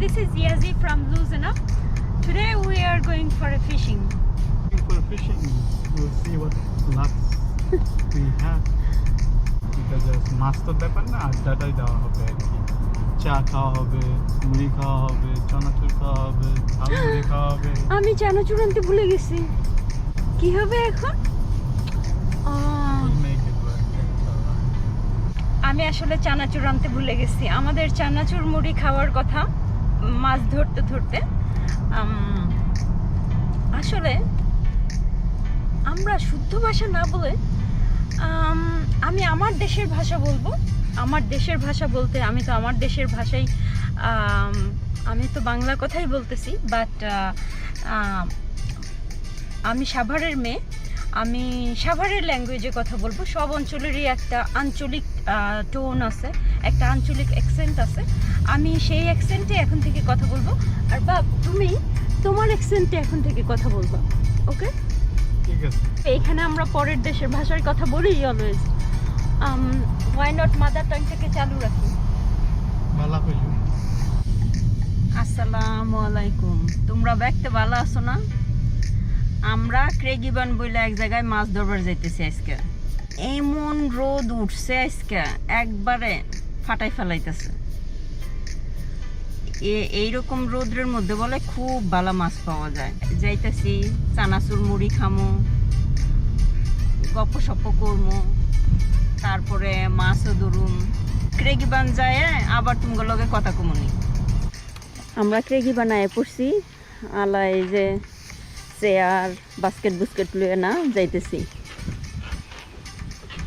this is Yazi from Loosen Up. Today we are going for a fishing. Going for a fishing, we'll see what luck we have. Because there's তো ব্যাপার না আড্ডাটাই দেওয়া হবে আর কি চা খাওয়া হবে মুড়ি খাওয়া হবে চানাচুর খাওয়া হবে ঝাল মুড়ি খাওয়া হবে আমি চানাচুর আনতে ভুলে গেছি কি হবে এখন. আমি আসলে চানাচুর আনতে ভুলে গেছি আমাদের চানাচুর মুড়ি খাওয়ার কথা মাছ ধরতে ধরতে আসলে আমরা শুদ্ধ ভাষা না বলে, আমি আমার দেশের ভাষা বলব। আমার দেশের ভাষা বলতে আমি তো আমার দেশের ভাষাই, আমি তো বাংলা কথাই বলতেছি বাট আমি সাভারের মেয়ে। আমি সাভারের ল্যাঙ্গুয়েজে কথা বলব। সব অঞ্চলেরই একটা আঞ্চলিক টোন আছে একটা আঞ্চলিক অ্যাকসেন্ট আছে। আমি সেই অ্যাকসেন্টে এখন থেকে কথা বলব। আর বাপ তুমি তোমার অ্যাকসেন্টে এখন থেকে কথা বলবা ওকে? এইখানে আমরা পরের দেশের ভাষার কথা বলি অলওয়েজ ওয়াই নট মাদার টাংটাকে চালু রাখি? আসসালামু আলাইকুম। তোমরা দেখতে ভালো আছো না? আমরা ক্রেগিবান বইলে এক জায়গায় মাছ ধরবার যাইতেছি আজকে। এমন রোদ উঠছে আজকে, একবারে ফাটাই ফেলাইতেছে। এইরকম রোদ্রের মধ্যে বলে খুব ভালো মাছ পাওয়া যায়। যাইতেছি, চানাচুর মুড়ি খামো, গপ্প সপ করমো, তারপরে মাছও ধরুম। ক্রেগিবান যায় আবার তোমার লগে কথা কমনি। আমরা ক্রেগি বানায় পড়ছি আলা এই যে চেয়ার বাস্কেট বুস্কেট লুয়ে না যাইতেছি।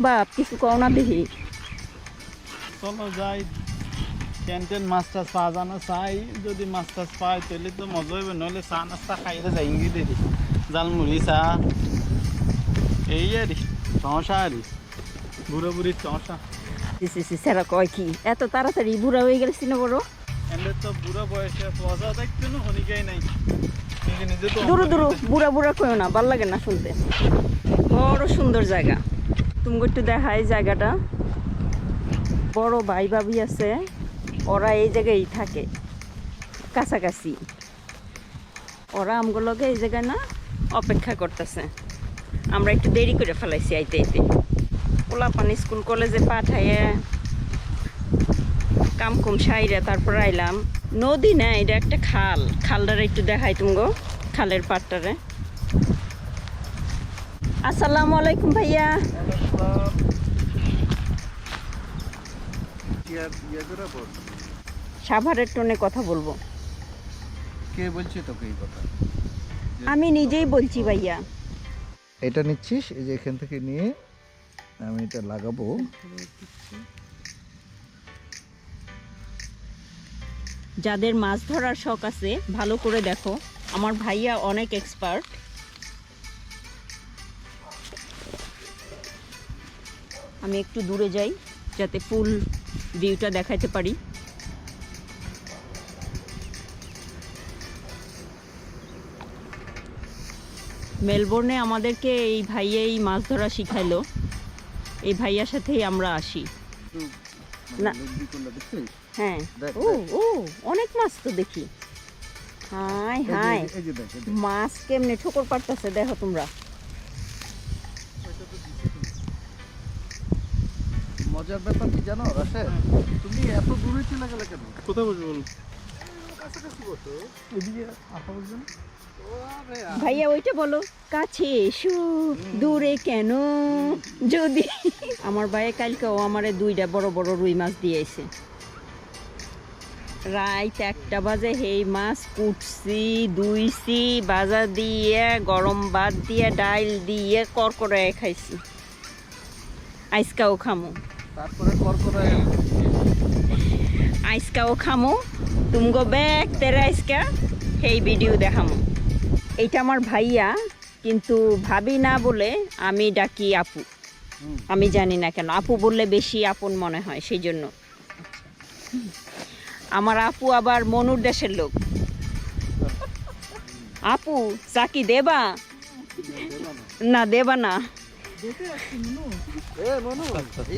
বাপ কিছু কও না দেখি। চলো যাই। ক্যান্টিন মাছ টাছ পাওয়া জানা চাই যদি মাছ টাছ পাই তাহলে তো মজা হইবে নহলে চা নাস্তা খাইলে যাই ইঙ্গি দেরি জাল মুড়ি চা। এই আর চশা আর বুড়ো বুড়ির চশা সি সি সেরা কয় কি? এত তাড়াতাড়ি বুড়া হয়ে গেছি না বড় তো বুড়ো বয়সে পয়সা দেখতে না হনিকাই নাই। নিজে নিজে তো দূর দূর বুড়া বুড়া কইও না ভালো লাগে না শুনতে। বড় সুন্দর জায়গা। তুমি একটু দেখাই জায়গাটা। বড় ভাই ভাবি আছে ওরা এই জায়গায় থাকে কাছাকাছি। ওরা আমগুলোকে এই জায়গায় না অপেক্ষা করতেছে। আমরা একটু দেরি করে ফেলাইছি আইতে আইতে। পোলাপানি স্কুল কলেজে পাঠাইয়ে কাম কুম সাইরে তারপর আইলাম। নদী না এটা একটা খাল। খালটারে একটু দেখাই তুমি গো খালের পাড়টারে। আসসালামু আলাইকুম ভাইয়া। সাভারের টোনে কথা বলব। কে বলছে তোকে এই কথা? আমি নিজেই বলছি ভাইয়া। এটা নিচ্ছিস এই যে এখান থেকে নিয়ে আমি এটা লাগাবো। যাদের মাছ ধরার শখ আছে, ভালো করে দেখো। আমার ভাইয়া অনেক এক্সপার্ট আমি একটু দূরে যাই, যাতে ফুল ভিউটা দেখাইতে পারি। মেলবোর্নে আমাদেরকে এই ভাইয়াই মাছ ধরা শিখাইলো। এই ভাইয়ার সাথেই আমরা আসি। না। হ্যাঁ। ও ও অনেক মাছ তো দেখি। High high. মাছ কেমনে ঠোকর পারতেছে দেখো তোমরা। মজার ব্যাপার কি জানো রাশেদ? তুমি এত দূরে চলে গেলে কেন? কোথায় বসবো বল? কাছাকাছি বসো। এদিকে আসা বলছেন? আরে ভাইয়া ওইটা বলো কাছে এসো দূরে কেন? যদি আমার ভাইয়া ও আমারে দুইটা বড় বড় রুই মাছ দিয়েছে রাইত একটা বাজে হেই মাছ কুটছি দুইছি বাজা দিয়ে গরম ভাত দিয়ে ডাইল দিয়ে করকরে খাইছি। আইসকাও খামো। তারপরে আইসকাও খামো। তুমগো ব্যাগ তেরে আইসকা সেই ভিডিও দেখামো। এইটা আমার ভাইয়া কিন্তু ভাবি না বলে আমি ডাকি আপু। আমি জানি না কেন আপু বললে বেশি আপন মনে হয় সেই জন্য। আমার আপু আবার মনুর দেশের লোক। আপু চাকি দেবা? না দেবা না।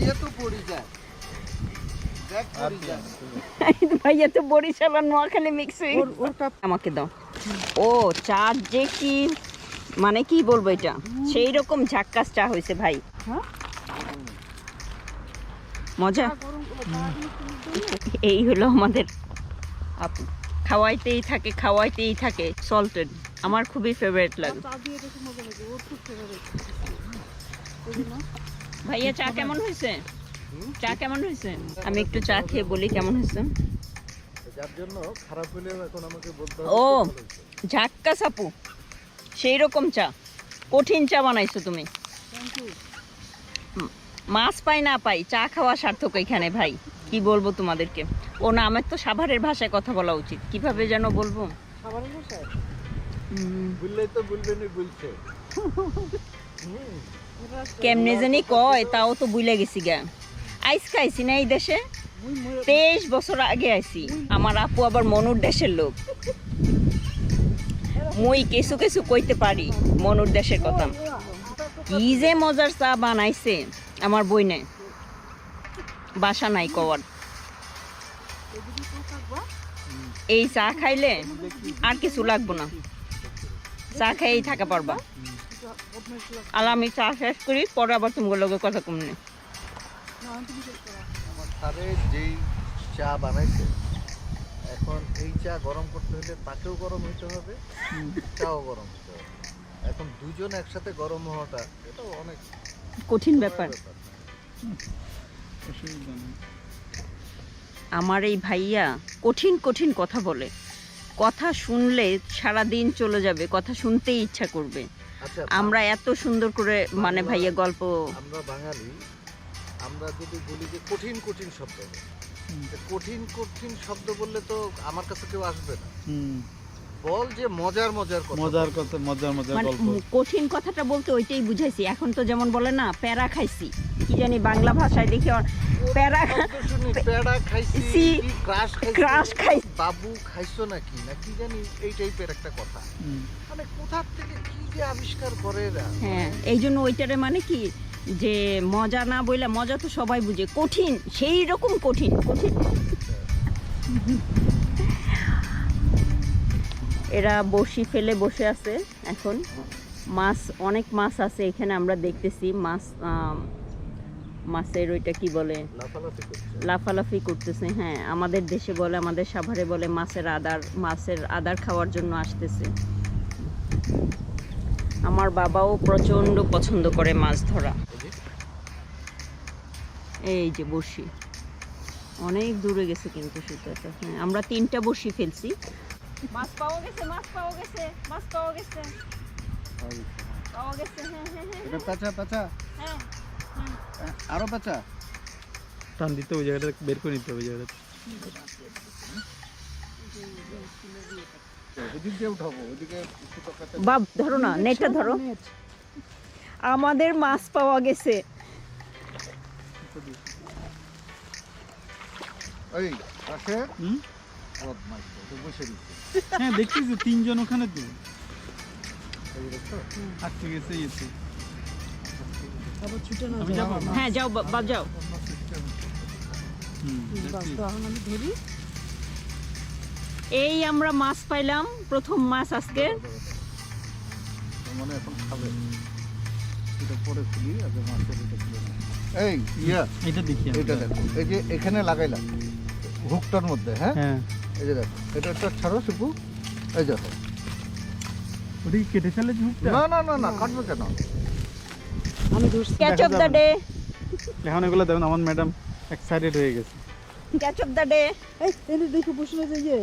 এ তো পড়ি যায় ভাইয়া তো বরিশাল আর নোয়াখালী মিক্স হয়ে আমাকে দাও। ও চা যে কি মানে কি বলব এটা? সেই রকম ঝাক্কাস চা হয়েছে ভাই। মজা? এই হলো আমাদের আপু। খাওয়াইতেই থাকে খাওয়াইতেই থাকে সল্টেড। আমার খুবই ফেভারিট লাগে। ভাইয়া চা কেমন হয়েছে চা কেমন হয়েছে আমি একটু চা খেয়ে বলি কেমন হয়েছে যার জন্য খারাপ হলেও এখন আমাকে বলতে ও ঝাক্কা সাপু। সেই রকম চা। কঠিন চা বানাইছো তুমি। মাছ পাই না পাই চা খাওয়া সার্থক এখানে ভাই। কি বলব তোমাদেরকে? ও না আমার তো সাভারের ভাষায় কথা বলা উচিত। কীভাবে যেন বলব? উম, বললেই তো বলবেনই বলছে কেমনে জানি কয় তাও তো বুইলে গেছি গা। আইস খাইছি না এই দেশে? তেইশ বছর আগে আইছি। আমার আপু আবার মনুর দেশের লোক। মুই কিছু কিছু কইতে পারি মনুর দেশের কথা। কি যে মজার চা বানাইছে আমার বই নাই বাসা নাই কওয়ার। এই চা খাইলে আর কিছু লাগবো না। চা খাইয়েই থাকা পারবা। আর আমি চা শেষ করি, পরে আবার তোমার লগে কথা কমনে। আমার স্যারে যেই চা বানাইছে এখন এই চা গরম করতে হলে তাকেও গরম হইতে হবে চাও গরম হতে হবে। এখন দুজন একসাথে গরম হওয়াটা এটা অনেক কঠিন ব্যাপার। আমার এই ভাইয়া কঠিন কঠিন কথা বলে। কথা শুনলে সারা দিন চলে যাবে কথা শুনতেই ইচ্ছা করবে। আচ্ছা আমরা এত সুন্দর করে মানে ভাইয়া গল্প আমরা বাঙালি আমরা যদি বলি যে কঠিন কঠিন শব্দ কঠিন কঠিন শব্দ বললে তো আমার কাছে কেউ আসবে না। বল যে মজার মজার কথা। মজার কথা মজার মজার মানে গল্প। কঠিন কথাটা বলতে ওইটাই বুঝাইছি। এখন তো যেমন বলে না প্যারা খাইছি। কি জানি বাংলা ভাষায় দেখি প্যারা শুনি পেড়া খাইছি ক্রাশ খাইছি? ক্রাশ। বাবু খাইছো নাকি? না কি জানি এই টাইপের একটা কথা। হুম। মানে কোথা থেকে কি যে আবিষ্কার করে এরা? হ্যাঁ এই জন্য ওইটারে মানে কি যে মজা না বইলে মজা তো সবাই বুঝে। কঠিন সেই রকম কঠিন কঠিন। এরা বসি ফেলে বসে আছে এখন। মাছ অনেক মাছ আছে এখানে আমরা দেখতেছি। মাছ মাছের ওইটা কি বলে? লাফালাফি লাফালাফি করতেছে হ্যাঁ। আমাদের দেশে বলে আমাদের সাভারে বলে মাছের আদার মাছের আদার খাওয়ার জন্য আসতেছে। আমার বাবাও প্রচণ্ড পছন্দ করে মাছ ধরা। এই যে, বসি অনেক দূরে গেছে কিন্তু সেটা হ্যাঁ আমরা তিনটা বসি ফেলছি। মাছ পাওয়া গেছে মাছ পাওয়া গেছে মাছ পাওয়া গেছে। পাওয়া গেছে হ্যাঁ হ্যাঁ হ্যাঁ পেঁচা পেঁচা। হ্যাঁ আরও পেঁচা। টান দিতে ওই জায়গাটা বের করে নিতে হবে ওই জায়গাটা। বাপ ধরো না নেটটা ধরো আমাদের মাছ পাওয়া গেছে এই আসে হুম? বদমাইশ, তো বসে দিচ্ছে হ্যাঁ দেখছি যে তিনজন ওখানে তো আটকে গেছে ইয়েতে হ্যাঁ যাও বা- বাপ যাও হুম, ধরি এই আমরা মাছ পাইলাম প্রথম মাছ আজকে। মানে এখন খাবে। এটা পরে খুলি আগে মাছের এটা খুলে নাও। এই ইয়া। এটা দেখি আমি। এটা দেখো এই যে এখানে লাগাইলাম হুকটার মধ্যে হ্যাঁ? হ্যাঁ। এই যে দেখো এটা একটা ছাড়ো সুপু এই দেখো। ওটা কেটে ফেলে ঝুঁকটা না না না না কাটবে কেন? আমি ধরছি। ক্যাচ অফ দ্য ডে এখন এগুলো দেখুন আমার ম্যাডাম এক্সাইটেড হয়ে গেছে। ক্যাচ অফ দ্য ডে এই এনে দেখো বসে যে ইয়ে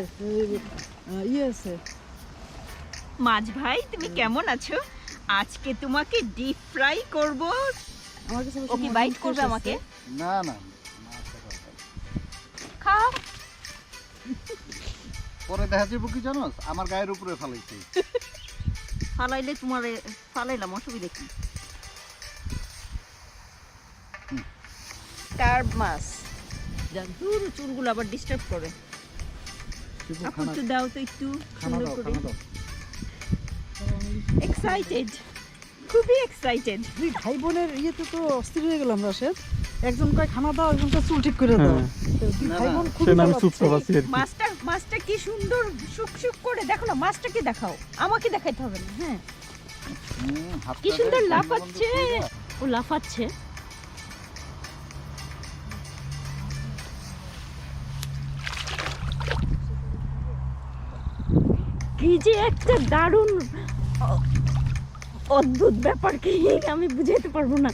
ইয়ে আছে। মাছ ভাই তুমি কেমন আছো? আজকে তোমাকে ডিপ ফ্রাই করব। আমার কাছে ও কি বাইট করবে আমাকে? না না খাও। পরে দেখা যাব কি জানো? আমার গায়ের উপরে ফালাইছে। ফালাইলে তোমার ফালাইলাম অসুবিধা কি? কার্ব মাছ। যাক দূর চুলগুলো আবার ডিস্টার্ব করে। আপু খানা দাও তো একটু সুন্দর করে। এক্সাইটেড খুবই এক্সাইটেড দুই ভাই বোনের ইয়েতে তো অস্থির হয়ে গেলাম রাশেদ। একজন কয় খানা দাও একজন কয় চুল ঠিক করে দাও। হ্যাঁ। দুই ভাই বোন কি। মাছটা মাছটা কি সুন্দর শুক শুক করে। দেখো না মাছটাকে দেখাও। আমাকে দেখাইতে হবে না হ্যাঁ। কি সুন্দর লাফাচ্ছে। ও লাফাচ্ছে। কি যে একটা দারুণ অদ্ভুত ব্যাপার কি আমি বুঝাইতে পারব না।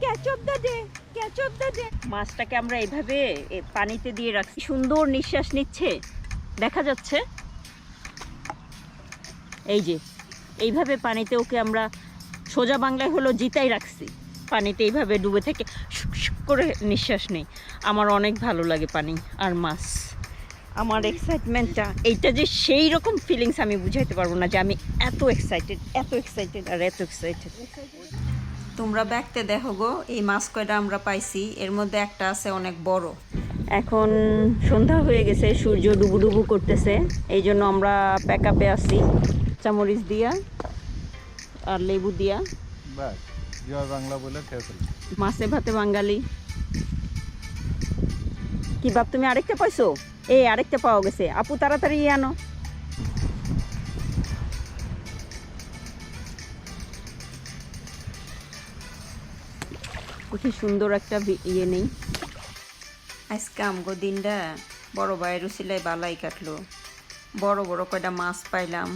ক্যাচপ মাছটাকে আমরা এইভাবে এ, পানিতে দিয়ে রাখছি। সুন্দর নিঃশ্বাস নিচ্ছে। দেখা যাচ্ছে। এই যে এইভাবে পানিতে ওকে আমরা সোজা বাংলায় হলো জিতাই রাখছি। পানিতে এইভাবে ডুবে থেকে করে নিঃশ্বাস নেই। আমার অনেক ভালো লাগে পানি আর মাছ। আমার এক্সাইটমেন্টটা এইটা যে সেই রকম ফিলিংস আমি বুঝাইতে পারব না যে আমি এত এক্সাইটেড এত এক্সাইটেড আর এত এক্সাইটেড তোমরা ব্যাগতে দেখো গো এই মাছ কয়টা আমরা পাইছি এর মধ্যে একটা আছে অনেক বড়। এখন সন্ধ্যা হয়ে গেছে সূর্য ডুবু ডুবু করতেছে এই জন্য আমরা প্যাক আপে আছি চামরিচ দিয়া আর লেবু দিয়া। জয় বাংলা বলে মাছে ভাতে বাঙালি। কি বাপ তুমি আরেকটা পাইছো? এই আরেকটা পাওয়া গেছে। আপু, তাড়াতাড়ি আনো। কি সুন্দর একটা ইয়ে নেই। আজকে আমগো দিনটা বড় ভাইয়ের উসিলাই বালাই কাটলো। বড় বড় কয়টা মাছ পাইলাম।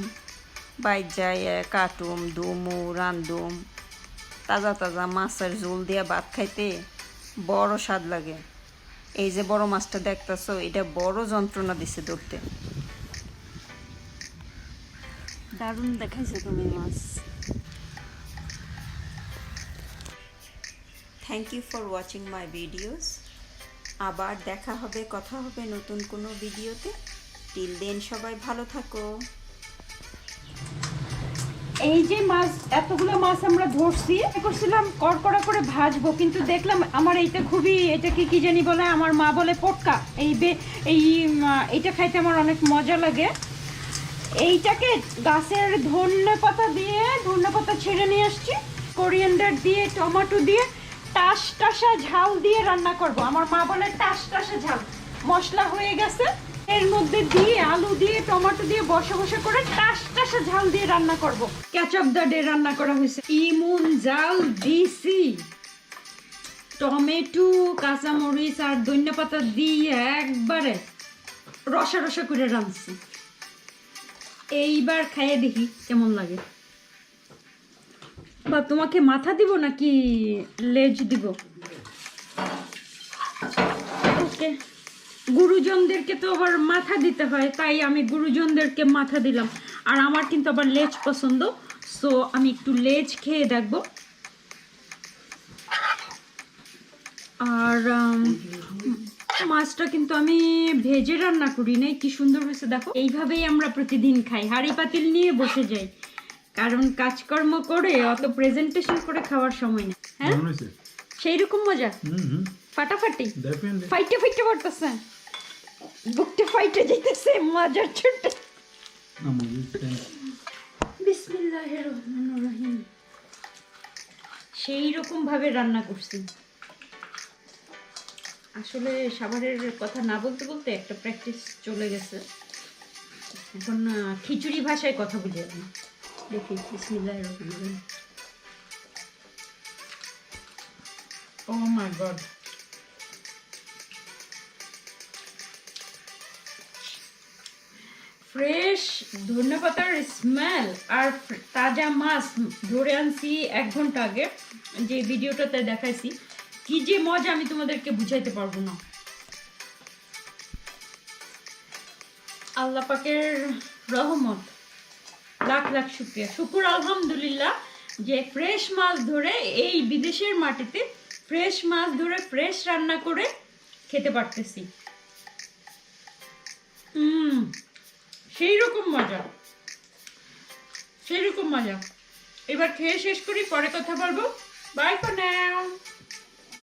বাইর যাই কাটুম, দুমু রান্দুম তাজা তাজা মাছের ঝোল দিয়ে ভাত খাইতে বড় স্বাদ লাগে। এই যে বড় মাছটা দেখতেছো, এটা বড় যন্ত্রণা দিছে ধরতে। দারুণ দেখাইছে তুমি মাছ। Thank you for watching my videos আবার দেখা হবে, কথা হবে নতুন কোনো ভিডিওতে। টিল দেন সবাই ভালো থাকো। এই যে মাছ, এতগুলো মাছ আমরা ধরছি করছিলাম কড়কড়া করে ভাজবো, কিন্তু দেখলাম আমার এইটা খুবই, এটাকে কি কি জানি বলে, আমার মা বলে পটকা। এই বে, এই এইটা খাইতে আমার অনেক মজা লাগে। এইটাকে গাছের ধনে পাতা দিয়ে, ধনে পাতা ছেড়ে নিয়ে আসছি কোরিয়ান্ডার দিয়ে, টমেটো দিয়ে টাস টাসা ঝাল দিয়ে রান্না করব। আমার মা বলে টাস টাসা ঝাল। মশলা হয়ে গেছে। এর মধ্যে দিয়ে, আলু দিয়ে, টমেটো দিয়ে বসে বসে করে টাস ঝাল দিয়ে রান্না করব। ক্যাচআপ দা ডে রান্না করা হয়েছে। ইমুন জাল দিছি। টমেটো, কাঁচামরিচ আর ধনিয়া পাতা দিয়ে একবারে রসা রসা করে রাঁধছি। এইবার খাইয়ে দেখি কেমন লাগে। বা তোমাকে মাথা দিব নাকি লেজ দিব? ওকে। গুরুজনদেরকে তো আবার মাথা দিতে হয় তাই আমি গুরুজনদেরকে মাথা দিলাম। আর আমার কিন্তু আবার লেজ পছন্দ সো আমি একটু লেজ খেয়ে দেখব। আর মাছটা কিন্তু আমি ভেজে রান্না করি নাই কি সুন্দর হয়েছে দেখো। এইভাবেই আমরা প্রতিদিন খাই হাঁড়ি পাতিল নিয়ে বসে যাই কারণ কাজকর্ম করে অত প্রেজেন্টেশন করে খাওয়ার সময় নেই হ্যাঁ? সেই রকম মজা? ফাটাফাটি? ফাইটে ফাইটে পড়তেছে বুকটা ফাইটে যাইতেছে মজার ছোট্ট। বিসমিল্লাহির রহমানির রহিম সেই রকম ভাবে রান্না করছি। আসলে সাভারের কথা না বলতে বলতে একটা প্র্যাকটিস চলে গেছে। এখন খিচুড়ি ভাষায় কথা বুঝে আমি। দেখি বিসমিল্লাহির রহমানির রহিম ও মাই গড ফ্রেশ ধনেপাতার স্মেল আর তাজা মাছ ধরে আনছি এক ঘণ্টা আগে। যে ভিডিওটাতে দেখাইছি, কি যে মজা আমি তোমাদেরকে বুঝাইতে পারব না। আল্লাহ পাকের রহমত, লাখ লাখ শুক্রিয়া। শুকুর আলহামদুলিল্লাহ যে ফ্রেশ মাছ ধরে এই বিদেশের মাটিতে ফ্রেশ মাছ ধরে ফ্রেশ রান্না করে খেতে পারতেছি। হুম সেই রকম মজা। সেই রকম মজা। এবার খেয়ে শেষ করি, পরে কথা বলব। By for now